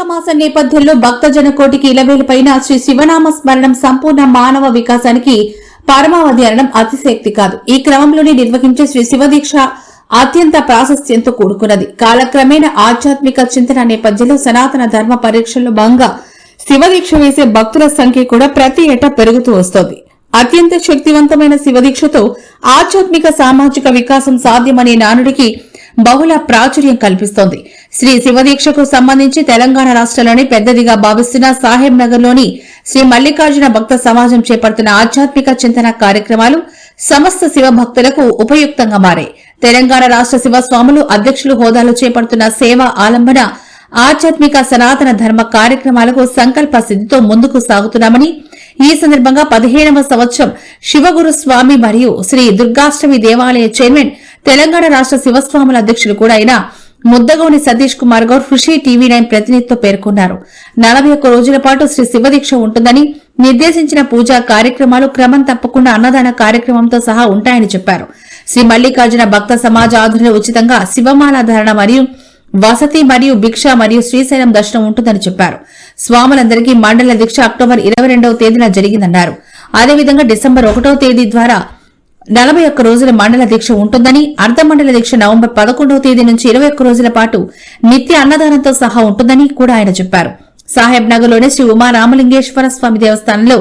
కార్తీక మాస నేపథ్యంలో భక్తజన కోటికి ఇలవేలుపైన శ్రీ శివనామ స్మరణం సంపూర్ణ మానవ వికాసానికి పరమావధి అనడం అతిశక్తి కాదు. ఈ క్రమంలోనే నిర్వహించే శ్రీ శివదీక్ష అత్యంత ప్రాశస్త్యంతో కూడుకున్నది. కాలక్రమేణా ఆధ్యాత్మిక చింతన నేపథ్యంలో సనాతన ధర్మ పరీక్షల్లో భాగంగా శివదీక్ష వేసే భక్తుల సంఖ్య కూడా ప్రతి ఏటా పెరుగుతూ వస్తోంది. అత్యంత శక్తివంతమైన శివదీక్షతో ఆధ్యాత్మిక సామాజిక వికాసం సాధ్యమనే నానుడికి బహుళ ప్రాచుర్యం కల్పిస్తోంది. శ్రీ శివదీక్షకు సంబంధించి తెలంగాణ రాష్ట్రంలోని పెద్దదిగా భావిస్తున్న సాహెబ్ నగర్లోని శ్రీ మల్లికార్జున భక్త సమాజం చేపడుతున్న ఆధ్యాత్మిక చింతన కార్యక్రమాలు సమస్త శివ భక్తులకు ఉపయుక్తంగా మారాయి. తెలంగాణ రాష్ట్ర శివస్వాములు అధ్యక్షులు హోదాలో చేపడుతున్న సేవ ఆలంబన ఆధ్యాత్మిక సనాతన ధర్మ కార్యక్రమాలకు సంకల్ప సిద్ధితో ముందుకు సాగుతున్నామని ఈ సందర్భంగా పదిహేనవ సంవత్సరం శివగురు స్వామి మరియు శ్రీ దుర్గాష్టమి దేవాలయ చైర్మన్ తెలంగాణ రాష్ట్ర శివస్వాముల అధ్యక్షులు కూడా అయిన ముద్దగోని సతీష్ కుమార్ గౌడ్ కృషి టీవీ నైన్ ప్రతినిధితో పేర్కొన్నారు. నలభై ఒక్క రోజుల పాటు శ్రీ శివదీక్ష ఉంటుందని నిర్దేశించిన పూజా కార్యక్రమాలు క్రమం తప్పకుండా అన్నదాన కార్యక్రమంతో సహా ఉంటాయని చెప్పారు. శ్రీ మల్లికార్జున భక్త సమాజ ఆధ్వర్యంలో ఉచితంగా శివమాల ధారణ మరియు వసతి మరియు భిక్ష మరియు శ్రీశైలం దర్శనం ఉంటుందని చెప్పారు. స్వాములందరికీ మండల దీక్ష అక్టోబర్ ఇరవై రెండవ తేదీన జరిగిందన్నారు. అదేవిధంగా డిసెంబర్ ఒకటవ తేదీ ద్వారా నలభై ఒక్క రోజుల మండల దీక్ష ఉంటుందని అర్ధ మండల దీక్ష నవంబర్ పదకొండవ తేదీ నుంచి ఇరవై ఒక్క రోజుల పాటు నిత్య అన్నదానంతో సహా ఉంటుందని కూడా ఆయన చెప్పారు. సాహెబ్ నగర్లోని శ్రీ ఉమా రామలింగేశ్వర స్వామి దేవస్థానంలో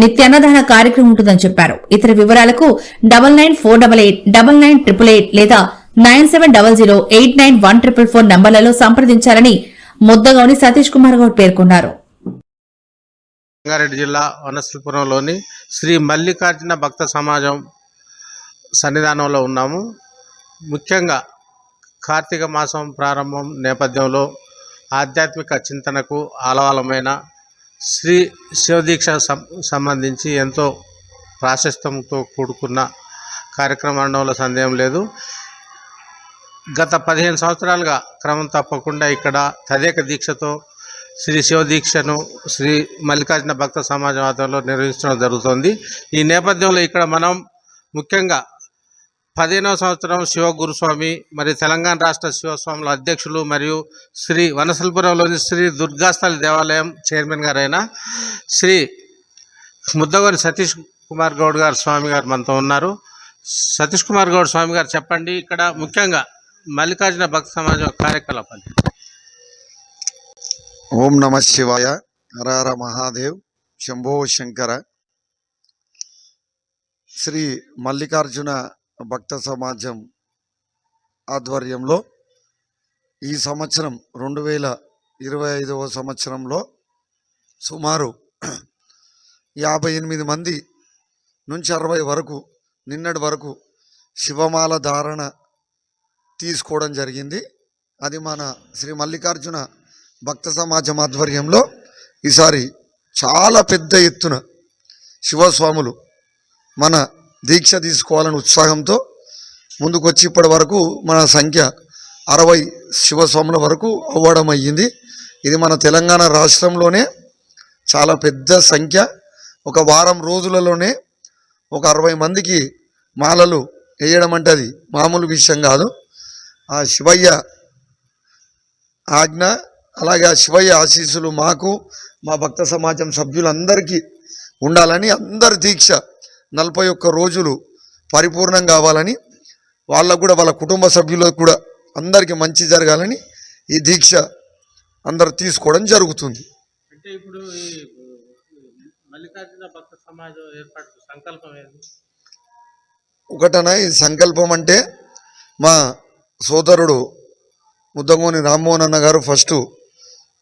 నిత్య అన్నదాన కార్యక్రమం ఉంటుందని చెప్పారు. ఇతర వివరాలకు double nine four double eight double nine triple eight లేదా nine seven double zero eight nine one triple four నంబర్లలో సంప్రదించాలని ముద్దగౌని సతీష్ కుమార్ గౌడ్ పేర్కొన్నారు. రంగారెడ్డి జిల్లా వనస్థలిపురంలోని శ్రీ మల్లికార్జున భక్త సమాజం సన్నిధానంలో ఉన్నాము. ముఖ్యంగా కార్తీక మాసం ప్రారంభం నేపథ్యంలో ఆధ్యాత్మిక చింతనకు ఆలవాలమైన శ్రీ శివదీక్ష సం సంబంధించి ఎంతో ప్రాశస్తంతో కూడుకున్న కార్యక్రమంలో సందేహం లేదు. గత పదిహేను సంవత్సరాలుగా క్రమం తప్పకుండా ఇక్కడ తదేక దీక్షతో శ్రీ శివ దీక్షను శ్రీ మల్లికార్జున భక్త సమాజం ఆధ్వర్యంలో నిర్వహించడం జరుగుతుంది. ఈ నేపథ్యంలో ఇక్కడ మనం ముఖ్యంగా పదిహేనవ సంవత్సరం శివ గురుస్వామి మరియు తెలంగాణ రాష్ట్ర శివస్వాముల అధ్యక్షులు మరియు శ్రీ వనసల్పురంలోని శ్రీ దుర్గాస్థలి దేవాలయం చైర్మన్ గారైన శ్రీ ముద్దగోని సతీష్ కుమార్ గౌడ్ గారు స్వామి గారు మనతో ఉన్నారు. సతీష్ కుమార్ గౌడ్ స్వామి గారు చెప్పండి ఇక్కడ ముఖ్యంగా మల్లికార్జున భక్త సమాజం కార్యకలాపాలు. ఓం నమ శివాయ. హర మహాదేవ్. శంభో శంకర. శ్రీ మల్లికార్జున భక్త సమాజం ఆధ్వర్యంలో ఈ సంవత్సరం రెండు వేల ఇరవై ఐదవ సంవత్సరంలో సుమారు యాభై ఎనిమిది మంది నుంచి అరవై వరకు నిన్నటి వరకు శివమాల ధారణ తీసుకోవడం జరిగింది. అది మన శ్రీ మల్లికార్జున భక్త సమాజం ఆధ్వర్యంలో ఈసారి చాలా పెద్ద ఎత్తున శివస్వాములు మన దీక్ష తీసుకోవాలని ఉత్సాహంతో ముందుకొచ్చి ఇప్పటి వరకు మన సంఖ్య అరవై శివస్వాముల వరకు అవ్వడం అయ్యింది. ఇది మన తెలంగాణ రాష్ట్రంలోనే చాలా పెద్ద సంఖ్య. ఒక వారం రోజులలోనే ఒక అరవై మందికి మాలలు వేయడం అంటే అది మామూలు విషయం కాదు. ఆ శివయ్య ఆజ్ఞ అలాగే ఆ శివయ్య ఆశీస్సులు మాకు మా భక్త సమాజం సభ్యులందరికీ ఉండాలని అందరి దీక్ష నలభై ఒక్క రోజులు పరిపూర్ణం కావాలని వాళ్ళకు కూడా వాళ్ళ కుటుంబ సభ్యులకు కూడా అందరికీ మంచి జరగాలని ఈ దీక్ష అందరు తీసుకోవడం జరుగుతుంది. అంటే ఇప్పుడు ఈ మల్లికార్జున భక్త సమాజం ఏర్పాటు సంకల్పం ఒకటన ఈ సంకల్పం అంటే మా సోదరుడు ముద్దగోని రామ్మోహన్ అన్న గారు ఫస్ట్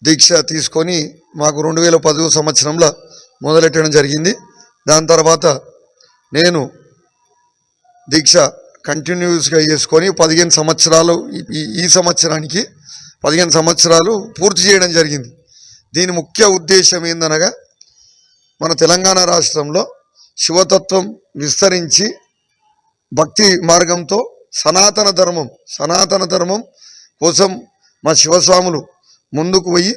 దీక్ష తీసుకొని మాకు రెండు వేల పదవ సంవత్సరంలో మొదలెట్టడం జరిగింది. దాని తర్వాత నేను దీక్ష కంటిన్యూస్గా చేసుకొని పదిహేను సంవత్సరాలు ఈ- ఈ సంవత్సరానికి పదిహేను సంవత్సరాలు పూర్తి చేయడం జరిగింది. దీని ముఖ్య ఉద్దేశం ఏందనగా మన తెలంగాణ రాష్ట్రంలో శివతత్వం విస్తరించి భక్తి మార్గంతో సనాతన ధర్మం సనాతన ధర్మం కోసం మా శివస్వాములు ముందుకు పోయి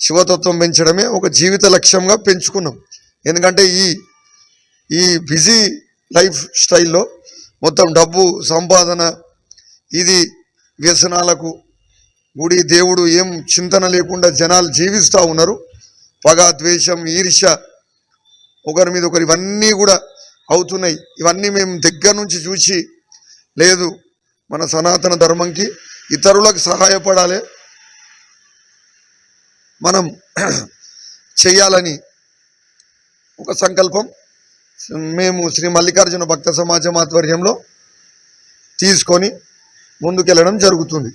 శివతత్వం పెంచడమే ఒక జీవిత లక్ష్యంగా పెంచుకున్నాం. ఎందుకంటే ఈ ఈ బిజీ లైఫ్ స్టైల్లో మొత్తం డబ్బు సంపాదన ఇది వ్యసనాలకు గుడి దేవుడు ఏం చింతన లేకుండా జనాలు జీవిస్తూ ఉన్నారు. పగ ద్వేషం ఈర్ష్య ఒకరి మీద ఒకరు ఇవన్నీ కూడా అవుతున్నాయి. ఇవన్నీ మేము దగ్గర నుంచి చూసి లేదు. మన సనాతన ధర్మంకి ఇతరులకు సహాయపడాలి. మనం చెయ్యాలని ఒక సంకల్పం మేము శ్రీ మల్లికార్జున భక్త సమాజం ఆధ్వర్యంలో తీసుకొని ముందుకెళ్ళడం జరుగుతుంది.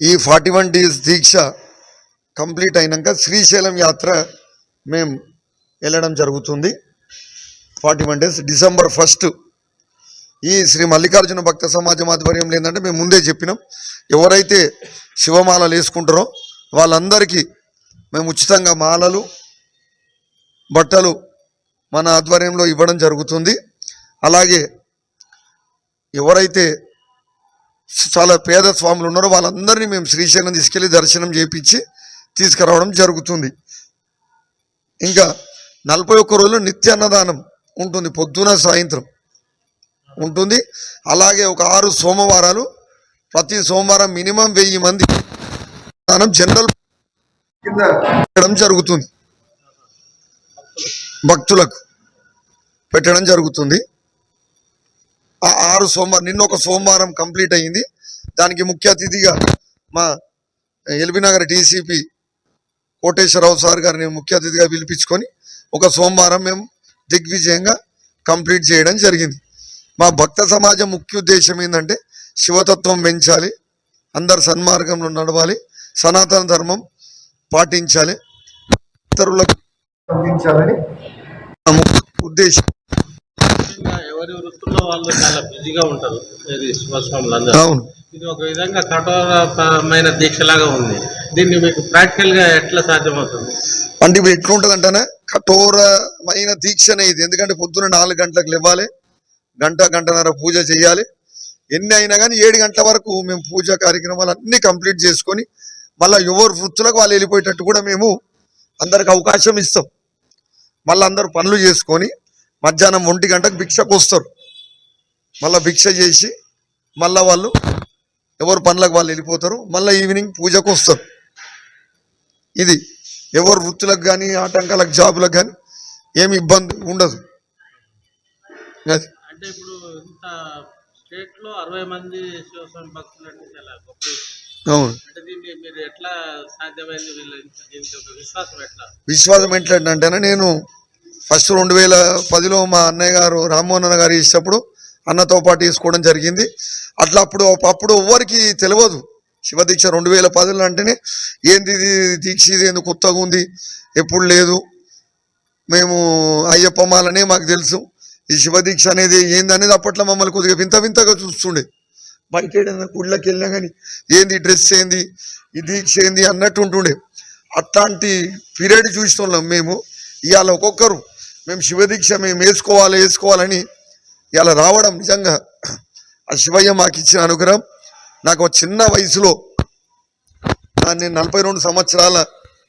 ఈ ఫార్టీ వన్ డేస్ దీక్ష కంప్లీట్ అయినాక శ్రీశైలం యాత్ర మేము వెళ్ళడం జరుగుతుంది. Forty one days December first. ఈ శ్రీ మల్లికార్జున భక్త సమాజం ఆధ్వర్యంలో ఏంటంటే మేము ముందే చెప్పినాం. ఎవరైతే శివమాలలు వేసుకుంటారో వాళ్ళందరికీ మేము ఉచితంగా మాలలు బట్టలు మన ఆధ్వర్యంలో ఇవ్వడం జరుగుతుంది. అలాగే ఎవరైతే చాలా పేద స్వాములు ఉన్నారో వాళ్ళందరినీ మేము శ్రీశైలం తీసుకెళ్ళి దర్శనం చేయించి తీసుకురావడం జరుగుతుంది. ఇంకా నలభై ఒక్క రోజులు నిత్య అన్నదానం ఉంటుంది పొద్దున సాయంత్రం ఉంటుంది. అలాగే ఒక ఆరు సోమవారాలు ప్రతి సోమవారం మినిమం వెయ్యి మంది దానం జనరల్ కింద పెట్టడం జరుగుతుంది. భక్తులకు పెట్టడం జరుగుతుంది. ఆ ఆరు సోమవారం నిన్న ఒక సోమవారం కంప్లీట్ అయ్యింది. దానికి ముఖ్య అతిథిగా మా ఎల్బీనగర్ డీసీపీ కోటేశ్వరరావు సార్ గారిని ముఖ్య అతిథిగా పిలిపించుకొని ఒక సోమవారం మేము దిగ్విజయంగా కంప్లీట్ చేయడం జరిగింది. మా భక్త సమాజం ముఖ్య ఉద్దేశం ఏంటంటే శివతత్వం పెంచాలి అందరు సన్మార్గంలో నడవాలి సనాతన ధర్మం పాటించాలి ఇతరులకు అందించాలని ఉద్దేశం. ఎవరి వృత్తుల్లో వాళ్ళు చాలా బిజీగా ఉంటారు ఇది శివస్వాములు అందరూ. అవును. ఇది ఒక విధంగా కఠోరమైన దీక్షలాగా ఉంది. దీన్ని మీకు ప్రాక్టికల్గా ఎట్లా సాధ్యమవుతుంది? అంటే ఇప్పుడు ఎట్లుంటది అంటేనే కఠోరమైన దీక్షనే ఇది. ఎందుకంటే పొద్దున నాలుగు గంటలకు ఇవ్వాలి గంట గంటన్నర పూజ చేయాలి. ఎన్ని అయినా కానీ ఏడు గంటల వరకు మేము పూజ కార్యక్రమాలు అన్నీ కంప్లీట్ చేసుకొని మళ్ళీ ఎవరు వృత్తులకు వాళ్ళు వెళ్ళిపోయేటట్టు కూడా మేము అందరికి అవకాశం ఇస్తాం. మళ్ళీ అందరూ పనులు చేసుకొని మధ్యాహ్నం ఒంటి గంటకు భిక్షకు వస్తారు. మళ్ళీ భిక్ష చేసి మళ్ళీ వాళ్ళు ఎవరు పనులకు వాళ్ళు వెళ్ళిపోతారు. మళ్ళీ ఈవినింగ్ పూజకు వస్తారు. ఇది. ఎవరు వృత్తులకు కానీ ఆటంకాలకు జాబులకు కానీ ఏమి ఇబ్బంది ఉండదు. అది. అంటే ఇప్పుడు ఇంత స్టేట్లో అరవై మంది శివస్వామి భక్తులు అంటే చాలా గొప్ప అవును. విశ్వాసం ఎట్లా? నేను ఫస్ట్ రెండు వేల పదిలో మా అన్నయ్య గారు రామ్మోహన్ అన్న గారు ఇచ్చినప్పుడు అన్నతో పాటు తీసుకోవడం జరిగింది. అట్లా అప్పుడు అప్పుడు ఎవ్వరికి తెలియదు. శివదీక్ష రెండు వేల పదిలో అంటేనే ఏంది ఇది? దీక్ష ఇది ఎందుకు కొత్తగా ఉంది. ఎప్పుడు లేదు. మేము అయ్యప్ప మాలనే మాకు తెలుసు. ఈ శివదీక్ష అనేది ఏంది అనేది అప్పట్లో మమ్మల్ని కొద్దిగా వింత వింతగా చూస్తుండే. బయట గుళ్ళకి వెళ్ళినా కానీ ఏంది డ్రెస్ ఏంది? ఈ దీక్ష ఏంది? అన్నట్టు ఉంటుండే. అట్లాంటి పీరియడ్ చూస్తున్నాం మేము. ఇవాళ ఒక్కొక్కరు మేము శివదీక్ష మేము వేసుకోవాలి వేసుకోవాలని ఇవాళ రావడం నిజంగా ఆ శివయ్య మాకు ఇచ్చిన అనుగ్రహం. నాకు చిన్న వయసులో నేను నలభై రెండు సంవత్సరాల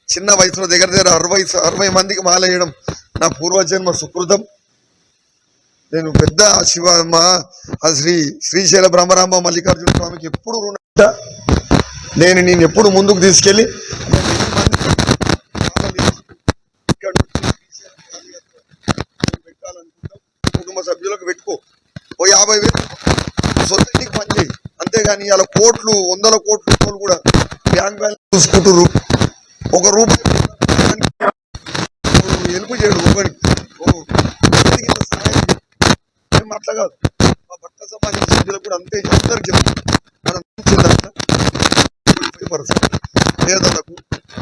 చిన్న వయసులో దగ్గర దగ్గర అరవై అరవై మందికి మాలేయడం నా పూర్వజన్మ సుకృతం. నేను పెద్ద ఆ శివ మా ఆ శ్రీ శ్రీశైల బ్రహ్మరాంబ మల్లికార్జున స్వామికి ఎప్పుడు రుణ నేను నేను ఎప్పుడు ముందుకు తీసుకెళ్ళి కుటుంబ సభ్యులకు పెట్టుకో. ఓ యాభై వేలు ఇవాళ కోట్లు వందల కోట్లు ఉన్నోళ్ళు కూడా బ్యాంక్ బ్యాలెన్స్ చూసుకుంటారు ఒక రూపాయి హెల్ప్ చేయడు ఒకరికి. సహాయం మేము అట్లా కాదు. మా భర్త సమాజం సభ్యులకు కూడా అంతే అందరికి చెప్తాం మనం పేదలకు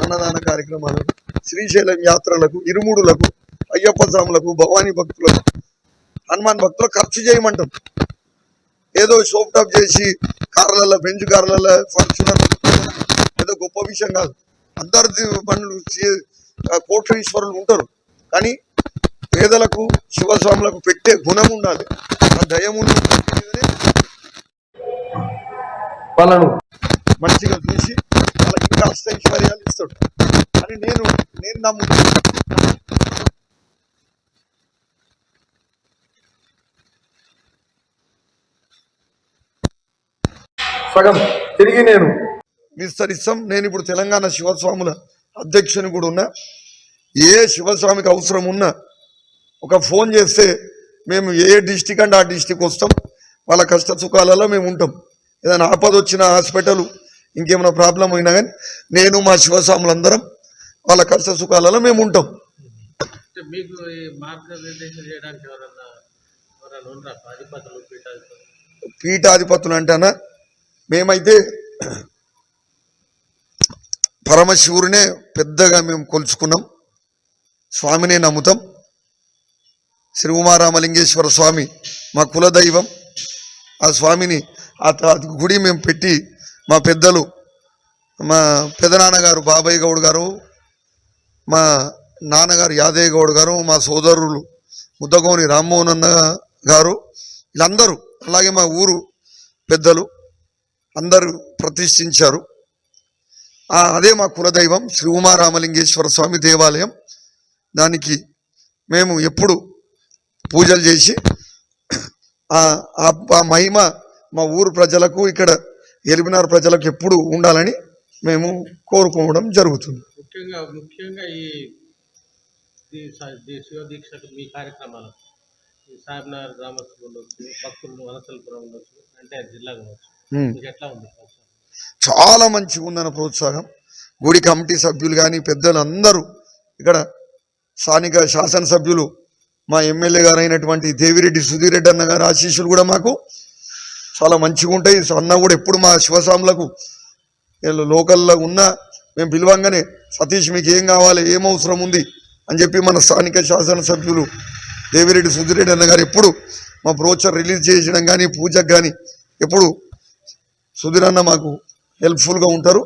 అన్నదాన కార్యక్రమాలకు శ్రీశైలం యాత్రలకు ఇరుముడులకు అయ్యప్ప స్వాములకు భవానీ భక్తులకు హనుమాన్ భక్తులకు ఖర్చు చేయమంటాం. ఏదో షోప్ టాప్ చేసి కార్లలో బెంచ్ కార్లలో ఫార్చునర్ ఏదో గొప్ప విషయం కాదు. అందరి పనులు చే- ఈశ్వరులు ఉంటారు. కానీ పేదలకు శివస్వాములకు పెట్టే గుణం ఉండాలి. ఆ దయం వాళ్ళను మంచిగా చూసి వాళ్ళకి ఇంకా అష్టైశ్వర్యాలు ఇస్తాడు. అని నేను నేను నమ్ముతున్నాను. సగం. తిరిగి నేను. విస్తరిస్తాం నేను ఇప్పుడు తెలంగాణ శివస్వాముల అధ్యక్షుని కూడా ఉన్నా. ఏ శివస్వామికి అవసరం ఉన్నా ఒక ఫోన్ చేస్తే మేము ఏ డిస్టిక్ అంటే ఆ డిస్టిక్ వస్తాం. వాళ్ళ కష్ట సుఖాలలో మేము ఉంటాం. ఏదైనా ఆపద వచ్చిన హాస్పిటల్ ఇంకేమైనా ప్రాబ్లం అయినా కానీ నేను మా శివస్వాములందరం వాళ్ళ కష్ట సుఖాలలో మేము ఉంటాం. అంటే మీకు ఈ మార్గనిర్దేశం చేయడానికి ఎవరన్నా ఎవరైనా ఉండరా అధిపతులు పీఠాధిపతులు? పీఠాధిపతులు అంటానా? మేమైతే పరమశివుడినే పెద్దగా మేము కొలుచుకున్నాం. స్వామినే నమ్ముతాం. శ్రీ ఉమారామలింగేశ్వర స్వామి మా కులదైవం. ఆ స్వామిని ఆ గుడి మేము పెట్టి మా పెద్దలు మా పెదనాన్నగారు బాబాయ్ గౌడ్ గారు మా నాన్నగారు యాదయ్య గౌడ్ గారు మా సోదరులు ముద్దగోని రామ్మోహన్ అన్న గారు వీళ్ళందరూ అలాగే మా ఊరు పెద్దలు అందరూ ప్రతిష్ఠించారు. అదే మా కులదైవం శ్రీ ఉమారామలింగేశ్వర స్వామి దేవాలయం. దానికి మేము ఎప్పుడు పూజలు చేసి ఆ మహిమ మా ఊరు ప్రజలకు ఇక్కడ ఎలిమినార్ ప్రజలకు ఎప్పుడు ఉండాలని మేము కోరుకోవడం జరుగుతుంది. ముఖ్యంగా ముఖ్యంగా ఈ ఈ దీక్షకు మీ కార్యక్రమాలు ఈ సాయిబ్నగర్ గ్రామస్తులు ఉండొచ్చు భక్తులు వనసలపురం ఉండొచ్చు అంటే జిల్లా ఉండొచ్చు. చాలా మంచిగా ఉందన్న ప్రోత్సాహం. గుడి కమిటీ సభ్యులు కానీ పెద్దలు అందరూ ఇక్కడ స్థానిక శాసనసభ్యులు మా ఎమ్మెల్యే గారు అయినటువంటి దేవిరెడ్డి సుధీర్ రెడ్డి అన్న గారు ఆశీస్సులు కూడా మాకు చాలా మంచిగా ఉంటాయి. అన్న కూడా ఎప్పుడు మా శివస్వాములకు లోకల్లో ఉన్న మేము పిలవంగానే సతీష్ మీకు ఏం కావాలి ఏం అవసరం ఉంది అని చెప్పి మన స్థానిక శాసనసభ్యులు దేవిరెడ్డి సుధీర్ రెడ్డి అన్న గారు ఎప్పుడు మా బ్రోచర్ రిలీజ్ చేయడం కానీ పూజకు కానీ ఎప్పుడు సుధీర్ అన్న మాకు హెల్ప్ఫుల్గా ఉంటారు.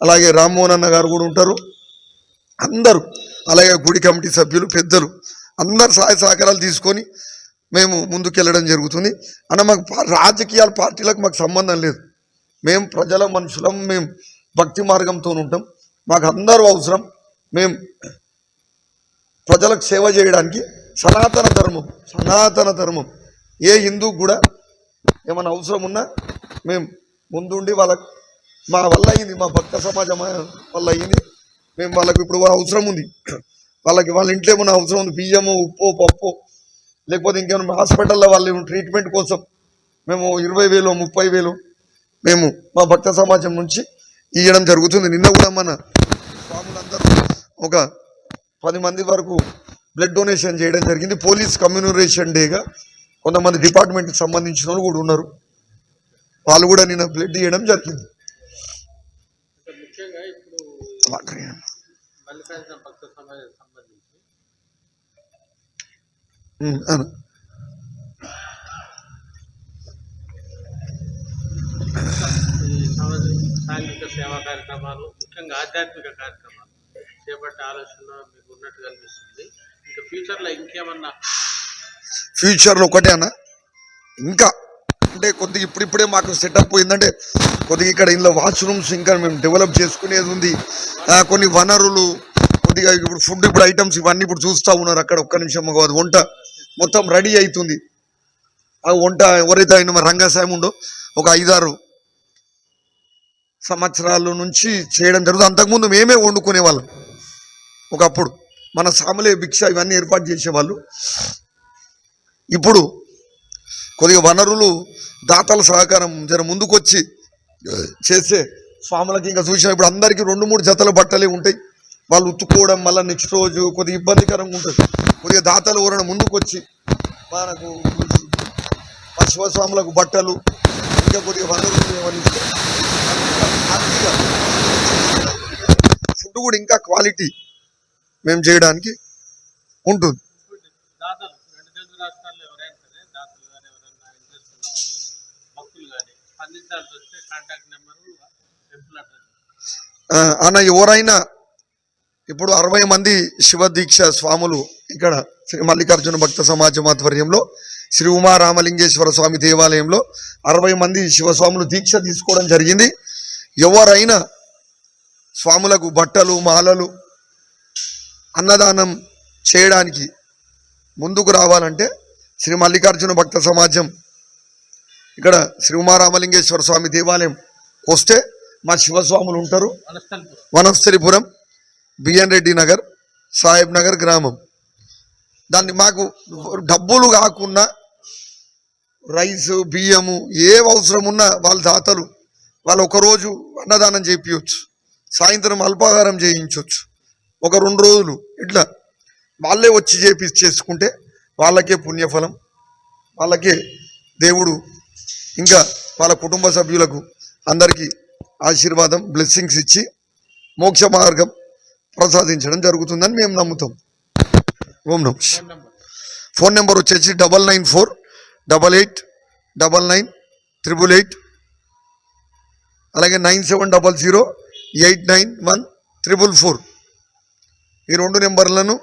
అలాగే రామ్మోహన్ అన్న గారు కూడా ఉంటారు. అందరూ అలాగే గుడి కమిటీ సభ్యులు పెద్దలు అందరు సహాయ సహకారాలు తీసుకొని మేము ముందుకెళ్ళడం జరుగుతుంది. అన్న మాకు రాజకీయాల పార్టీలకు మాకు సంబంధం లేదు. మేము ప్రజల మనుషులం మేము భక్తి మార్గంతో ఉంటాం. మాకు అందరూ అవసరం. మేము ప్రజలకు సేవ చేయడానికి సనాతన ధర్మం సనాతన ధర్మం. ఏ హిందూ కూడా ఏమైనా అవసరం ఉన్నా మేము ముందుండి వాళ్ళకు మా వల్ల అయింది మా భక్త సమాజం వల్ల అయింది. మేము వాళ్ళకి ఇప్పుడు అవసరం ఉంది. వాళ్ళకి వాళ్ళ ఇంట్లో ఏమైనా అవసరం ఉంది బియ్యము ఉప్పు పప్పు లేకపోతే ఇంకేమైనా హాస్పిటల్లో వాళ్ళు ట్రీట్మెంట్ కోసం మేము ఇరవై వేలు ముప్పై వేలు మేము మా భక్త సమాజం నుంచి ఇవ్వడం జరుగుతుంది. నిన్న కూడా మన స్వాములందరూ ఒక పది మంది వరకు బ్లడ్ డొనేషన్ చేయడం జరిగింది. పోలీస్ కమ్యూనరేషన్ డేగా కొంతమంది డిపార్ట్మెంట్కి సంబంధించిన వాళ్ళు కూడా ఉన్నారు. వాళ్ళు కూడా నిన్న బ్లడ్ ఇవ్వడం జరిగింది. సాంఘిక సేవా కార్యక్రమాలు ముఖ్యంగా ఆధ్యాత్మిక కార్యక్రమాలు చేపట్టే ఆలోచన మీకు ఉన్నట్టు కనిపిస్తుంది ఇంకా ఫ్యూచర్లో ఇంకేమన్నా? ఫ్యూచర్లో ఒకటే అన్న ఇంకా అంటే కొద్దిగా ఇప్పుడిప్పుడే మాకు సెటప్ ఏంటంటే కొద్దిగా ఇక్కడ ఇందులో వాష్రూమ్స్ ఇంకా మేము డెవలప్ చేసుకునేది ఉంది. కొన్ని వనరులు కొద్దిగా ఇప్పుడు ఫుడ్ ఇప్పుడు ఐటమ్స్ ఇవన్నీ ఇప్పుడు చూస్తూ ఉన్నారు అక్కడ ఒక్క నిమిషం కాదు వంట మొత్తం రెడీ అవుతుంది ఆ వంట ఎవరైతే ఆయన మా రంగసాయం ఉండో ఒక ఐదారు సంవత్సరాల నుంచి చేయడం జరుగుతుంది. అంతకుముందు మేమే వండుకునే వాళ్ళం. ఒకప్పుడు మన సామలే భిక్ష ఇవన్నీ ఏర్పాటు చేసేవాళ్ళు. ఇప్పుడు కొద్దిగా వనరులు దాతల సహకారం జర ముందుకొచ్చి చేస్తే స్వాములకి ఇంకా చూసిన ఇప్పుడు అందరికీ రెండు మూడు జతల బట్టలే ఉంటాయి వాళ్ళు ఉత్తుకోవడం మళ్ళీ నెక్స్ట్ రోజు కొద్దిగా ఇబ్బందికరంగా ఉంటుంది కొద్దిగా దాతలు ఎవరైనా ముందుకొచ్చి మనకు పశువస్వాములకు బట్టలు ఇంకా కొద్దిగా వనరులు ఫుడ్ కూడా ఇంకా క్వాలిటీ మేము చేయడానికి ఉంటుంది దాతలు రెండు తెలుగు రాష్ట్రాల్లో ఎవరైనా సరే దాతలు కానీ ఎవరైనా ఇంట్రెస్ట్ ఉన్న వాళ్ళు భక్తులు కానీ స్పందించాల్సి వస్తే కాంటాక్ట్ నెంబరు టెంపుల్ అడ్రస్ ఆ, అన్న ఎవరైనా ఇప్పుడు అరవై మంది శివ దీక్ష స్వాములు ఇక్కడ శ్రీ మల్లికార్జున భక్త సమాజం ఆధ్వర్యంలో శ్రీ ఉమారామలింగేశ్వర స్వామి దేవాలయంలో అరవై మంది శివస్వాములు దీక్ష తీసుకోవడం జరిగింది. ఎవరైనా స్వాములకు బట్టలు మాలలు అన్నదానం చేయడానికి ముందుకు రావాలంటే శ్రీ మల్లికార్జున భక్త సమాజం ఇక్కడ శ్రీ ఉమారామలింగేశ్వర స్వామి దేవాలయం వస్తే మా శివస్వాములు ఉంటారు. వనస్థలిపురం బిఎన్ రెడ్డి నగర్ సాహెబ్ నగర్ గ్రామం. దాన్ని మాకు డబ్బులు కాకుండా రైస్ బియ్యము ఏ అవసరం ఉన్నా వాళ్ళ దాతలు వాళ్ళు ఒకరోజు అన్నదానం చేయించవచ్చు సాయంత్రం అల్పాహారం చేయించవచ్చు ఒక రెండు రోజులు ఇట్లా వాళ్ళే వచ్చి చేపి చేసుకుంటే వాళ్ళకే పుణ్యఫలం వాళ్ళకే దేవుడు ఇంకా వాళ్ళ కుటుంబ సభ్యులకు అందరికీ ఆశీర్వాదం బ్లెస్సింగ్స్ ఇచ్చి మోక్ష మార్గం ప్రసాదించడం జరుగుతుందని మేము నమ్ముతాం. ఓం నమ. ఫోన్ నెంబర్ వచ్చేసి double nine four double eight double nine triple eight అలాగే nine seven double zero eight nine one triple four. ఈ రెండు నెంబర్లను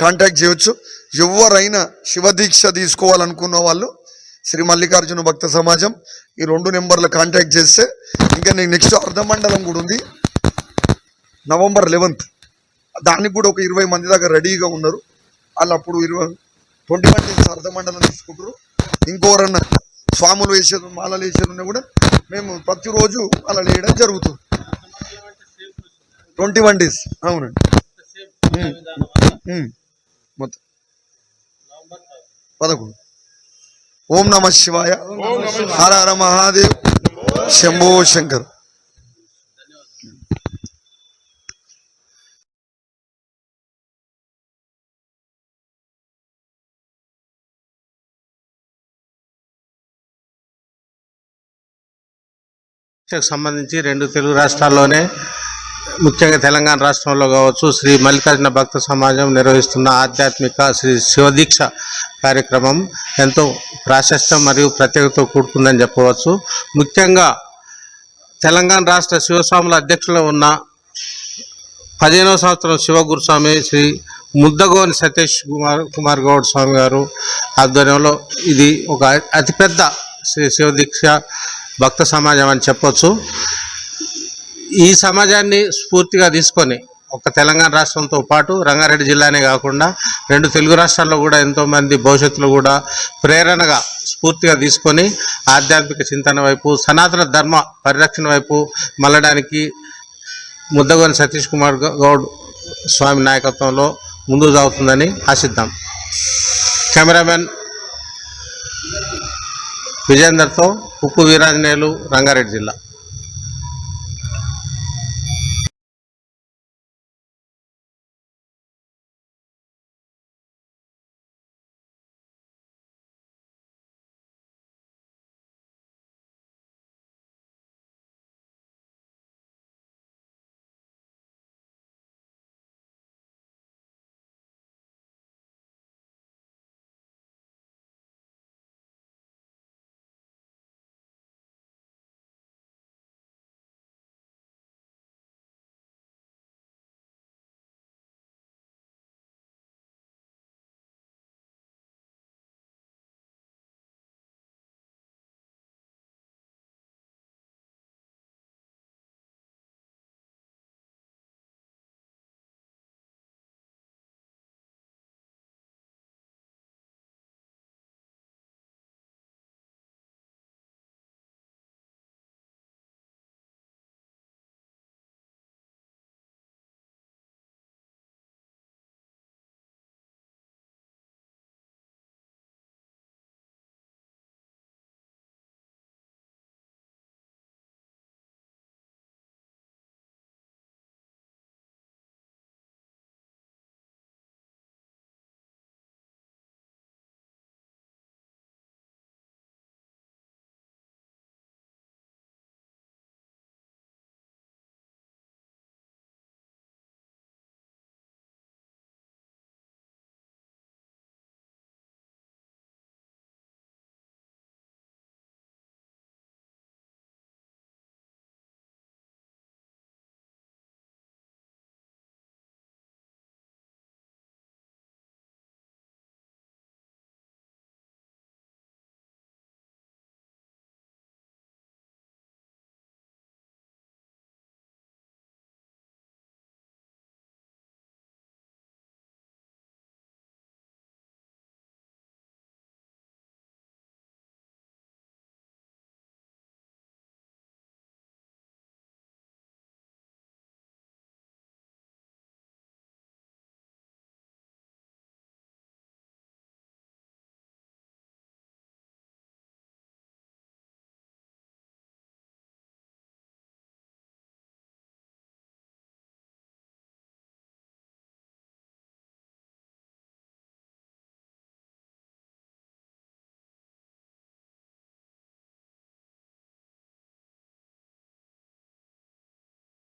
కాంటాక్ట్ చేయొచ్చు. ఎవరైనా శివదీక్ష తీసుకోవాలనుకున్న వాళ్ళు శ్రీ మల్లికార్జున భక్త సమాజం ఈ రెండు నెంబర్లు కాంటాక్ట్ చేస్తే ఇంకా నేను నెక్స్ట్ అర్ధమండలం కూడా ఉంది. నవంబర్ లెవెన్త్ దానికి కూడా ఒక ఇరవై మంది దాకా రెడీగా ఉన్నారు. వాళ్ళు అప్పుడు ఇరవై ట్వంటీ వన్ డేస్ అర్ధమండలం తీసుకుంటారు. ఇంకోరన్నా స్వాములు వేసేది మాలలు వేసేది ఉన్నా కూడా మేము ప్రతిరోజు అలా వేయడం జరుగుతుంది. Twenty one days. అవునండి. మొత్తం. పదకొండు. ఓం నమ శివాయ. హర హర మహాదేవ్. శంభో శంకర్. సంబంధించి రెండు తెలుగు రాష్ట్రాల్లోనే ముఖ్యంగా తెలంగాణ రాష్ట్రంలో కావచ్చు శ్రీ మల్లికార్జున భక్త సమాజం నిర్వహిస్తున్న ఆధ్యాత్మిక శ్రీ శివదీక్ష కార్యక్రమం ఎంతో ప్రాశస్త్యం మరియు ప్రత్యేకతతో కూడుకుందని చెప్పవచ్చు. ముఖ్యంగా తెలంగాణ రాష్ట్ర శివస్వాముల అధ్యక్షులు ఉన్న పదిహేనవ సంవత్సరం శివగురుస్వామి శ్రీ ముద్దగోని సతీష్ కుమార్ కుమార్ గౌడ్ స్వామి గారు ఆధ్వర్యంలో ఇది ఒక అతిపెద్ద శ్రీ శివదీక్ష భక్త సమాజం అని చెప్పొచ్చు. ఈ సమాజాన్ని స్ఫూర్తిగా తీసుకొని ఒక తెలంగాణ రాష్ట్రంతో పాటు రంగారెడ్డి జిల్లానే కాకుండా రెండు తెలుగు రాష్ట్రాల్లో కూడా ఎంతోమంది భవిష్యత్తులో కూడా ప్రేరణగా స్ఫూర్తిగా తీసుకొని ఆధ్యాత్మిక చింతన వైపు సనాతన ధర్మ పరిరక్షణ వైపు మళ్ళడానికి ముద్దగోని సతీష్ కుమార్ గౌడ్ స్వామి నాయకత్వంలో ముందుకు సాగుతుందని ఆశిద్దాం. కెమెరామెన్ విజేందర్తో ఉప్పు వీరాంజనేయులు రంగారెడ్డి జిల్లా.